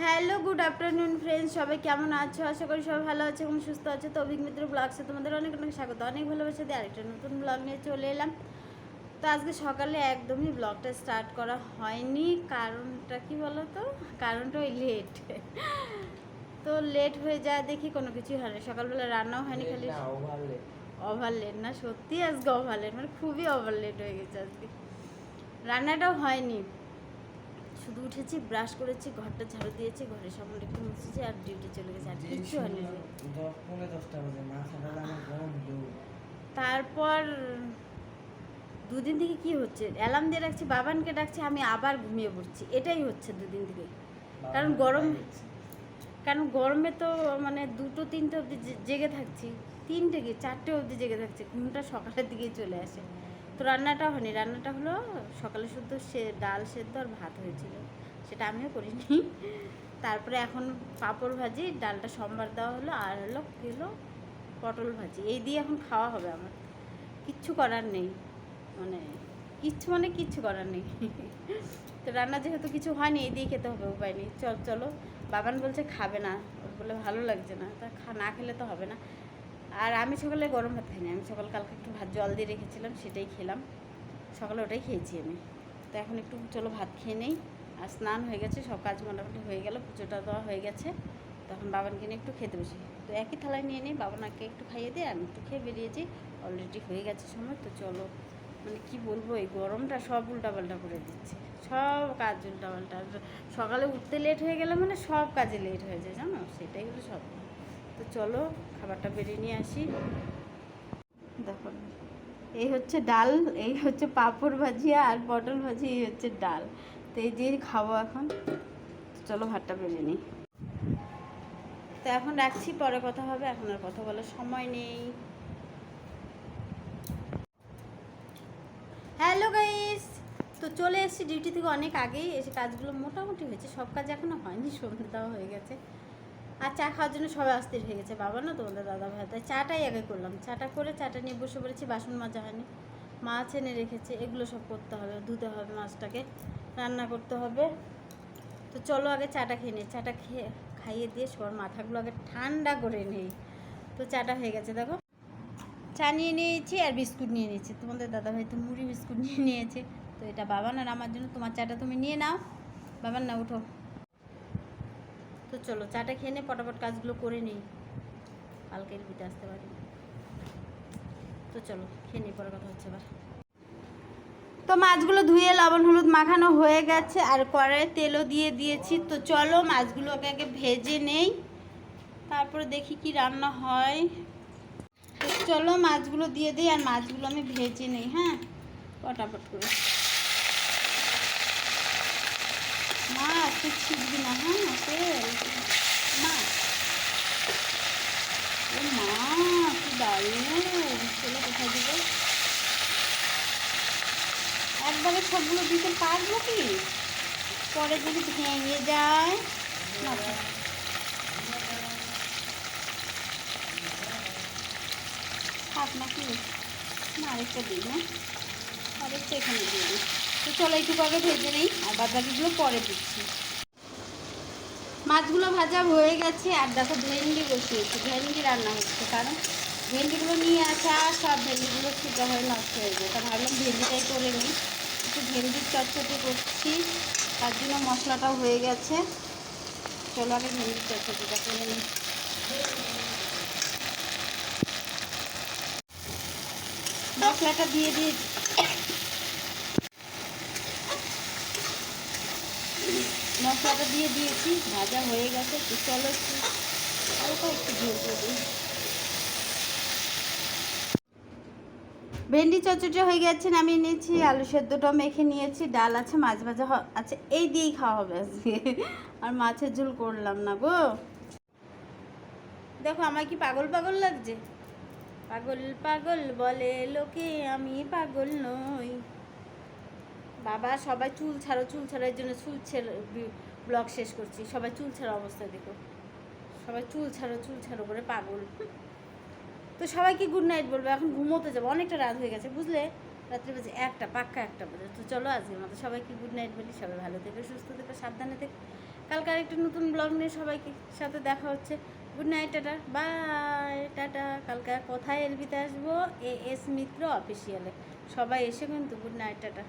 Hello good afternoon friends সবাই কেমন আছো? আশা করি সবাই ভালো আছে এবং সুস্থ আছে। তো অভিক মিত্র ব্লগসে তোমাদের অনেক অনেক স্বাগত অনেক ভালোবাসা দিয়ে আরেকটা নতুন ব্লগ নিয়ে চলে এলাম। তো আজকে সকালে একদমই ব্লগটা স্টার্ট করা হয়নি কারণটা কি বলো তো কারণটা ওই লেট তো লেট হয়ে যায় দেখি কোনো কিছুই হয় না। সকালবেলা রান্নাও হয়নি খালি। ওভার লেট না সত্যি আজকে ওভার লেট মানে খুবই ওভার লেট হয়ে গেছে আজকে। রান্নাটাও হয়নি। শুধু উঠেছি ব্রাশ করেছি ঘরটা ঝাড়ু দিয়েছি ঘরের সামনে একটু মুছেছি আর ডিউটি চলে গেছে আর কিছু হয়নি। তারপর দুদিন থেকে কি হচ্ছে? অ্যালার্ম দিয়ে রাখছি বাবানকে ডাকছি আমি আবার ঘুমিয়ে পড়ছি। এটাই হচ্ছে দুদিন থেকে। কারণ গরম- কারণ গরমে তো মানে দুটো তিনটে অবধি জেগে থাকছি। তিনটে কি? চারটে অবধি জেগে থাকছি। ঘুমটা সকালের দিকেই চলে আসে। তো রান্নাটা হয়নি। রান্নাটা হলো সকালে শুদ্ধ সে, ডাল সেদ্ধ আর ভাত হয়েছিল। সেটা আমিও করিনি। তারপরে এখন পাঁপড় ভাজি, ডালটা সোমবার দেওয়া হলো, আর হলো কী হলো? পটল ভাজি। এই দিয়ে এখন খাওয়া হবে আমার। কিচ্ছু করার নেই। মানে কিচ্ছু মানে কিচ্ছু করার নেই। তো রান্না যেহেতু কিছু হয়নি, এই দিয়ে খেতে হবে, উপায় নেই। চল, চলো। বাবান বলছে খাবে না। বলে ভালো লাগছে না। তা না খেলে তো হবে না। আর আমি সকালে গরম ভাত খাইনি। আমি সকাল কালকে একটু ভাত জল দিয়ে রেখেছিলাম, সেটাই খেলাম। সকালে ওটাই খেয়েছি আমি। তো এখন একটু চলো ভাত খেয়ে নেই। আর স্নান হয়ে গেছে, সব কাজ মোটামুটি হয়ে গেল, পুজোটা দেওয়া হয়ে গেছে। তখন বাবানকে নিয়ে একটু খেতে বসি। তো একই থালায় নিয়ে নিই, বাবানাকে একটু খাইয়ে দিয়ে আমি একটু খেয়ে বেরিয়েছি অলরেডি হয়ে গেছে সময়, তো চলো। মানে কি বলব, এই গরমটা সব উল্টাপাল্টা করে দিচ্ছে। সব কাজ উল্টাপাল্টা। সকালে উঠতে লেট হয়ে গেলে মানে সব কাজে লেট হয়ে যায়, জানো? সেটাই হলো সব তো চলো খাবারটা বেরিয়ে নিয়ে আসি। দেখো, এই হচ্ছে ডাল, এই হচ্ছে পাঁপড় ভাজি আর পটল ভাজি, এই হচ্ছে ডাল। তো এই দিয়ে খাব এখন। চলো ভাতটা বেরিয়ে নিই। তো এখন রাখছি, পরে কথা হবে। এখন আর কথা বলার সময় নেই। হ্যালো গাইস, তো চলে এসেছি ডিউটি থেকে অনেক আগেই। এসে কাজগুলো মোটামুটি হয়েছে। সব কাজ এখনও হয়নি সন্ধ্যাও হয়ে গেছে। আর চা খাওয়ার জন্য সবাই অস্থির হয়ে গেছে। বাবা না তোমাদের দাদা ভাই, তাই চাটাই আগে করলাম। চাটা করে চাটা নিয়ে বসে পড়েছি, বাসন মাজা হয়নি। মাছ এনে রেখেছে, এগুলো সব করতে হবে, ধুতে হবে মাছটাকে, রান্না করতে হবে। তো চলো আগে চাটা খেয়ে নিই। চাটা খেয়ে, খাইয়ে দিয়ে সবার মাথাগুলো আগে ঠান্ডা করে নেই। তো চাটা হয়ে গেছে, দেখো। চা নিয়ে নিয়েছি আর বিস্কুট নিয়ে নিয়েছি। তোমাদের দাদাভাই তো মুড়ি বিস্কুট নিয়ে নিয়েছে। তো এটা বাবান আর আমার জন্য। তোমার চাটা তুমি নিয়ে নাও। বাবার না, উঠো। তো চলো, চাটা খেয়ে নে, পটাপট কাজগুলো করে নিই। কালকে এলবিতে আসতে পারি তো চলো, খেয়ে নিই পরে কথা হচ্ছে এবার তো মাছগুলো ধুয়ে, লবণ, হলুদ মাখানো হয়ে গেছে, আর কড়াইয়ে তেলও দিয়ে দিয়েছি। তো চলো মাছগুলোকে আগে ভেজে নেই। তারপরে দেখি কি রান্না হয়। তো চলো, মাছগুলো দিয়ে দিই, আর মাছগুলো আমি ভেজে নিই হ্যাঁ? পটাপট করে। মা তুই ছিটবি না হ্যাঁ তেল মা ও মা কি দারুণ চলো কোথায় দিব একবারে সবগুলো দিতে পারব কি? পরে যদি ভেঙে যায় আরেকটা এখানে তো একটু ভেজে নিই, আর বাদ বাকিগুলো পরে দিচ্ছি। মাছগুলো ভাজা হয়ে গেছে, আর দেখো ভেন্ডি বসিয়েছি। ভেন্ডি রান্না হচ্ছে, কারণ ভেন্ডিগুলো নিয়ে আসা, সব ভেন্ডিগুলো ছিটা হয়ে নষ্ট হয়ে যায়। তা ভাবলাম ভেন্ডিটাই করে নিই। একটু ভেন্ডির চটচটি করছি, তার জন্য মশলাটাও হয়ে গেছে। চলো আগে ভেন্ডির চটচটিটা করে নিই। মশলাটা দিয়ে দিয়ে মশলাটা দিয়ে দিয়েছি, ভাজা হয়ে গেছে চলো একটু হালকা একটু ঝোল দিই। ভেন্ডি চচড়ি হয়ে গেছে, নামিয়ে নিয়েছি, আলু সেদ্ধটা মেখে নিয়েছি, ডাল আছে, মাছ ভাজা আছে, এই দিয়েই খাওয়া হবে আজকে। আর মাছের ঝোল করলাম না গো। দেখো, আমার কি পাগল পাগল লাগছে? পাগল পাগল বলে লোকে, আমি পাগল নই। বাবা, সবাই চুল ছাড়ো, চুল ছাড়ার জন্য চুল ছেড়ে ব্লগ শেষ করছি। সবাই চুল ছাড়া অবস্থা দেখো। সবাই চুল ছাড়ো চুল ছাড়ো করে পাগল। তো সবাইকে গুড নাইট বলব, এখন ঘুমোতে যাব, অনেকটা রাত হয়ে গেছে, বুঝলে? রাত্রে বাজে একটা, পাক্কা একটা বাজে। তো চলো আজকের মতো সবাইকে গুড নাইট বলি, সবাই ভালো থেকে, সুস্থ থেকে, সাবধানে থেকে। কালকে আরেকটা নতুন ব্লগ নিয়ে সবাইকে সাথে দেখা হচ্ছে। Good night tata bye tata. কালকে কোথায় এলবিতে আসব? এ এস মিত্র অফিসিয়ালে সবাই এসে কিন্তু গুড নাইট টাটা।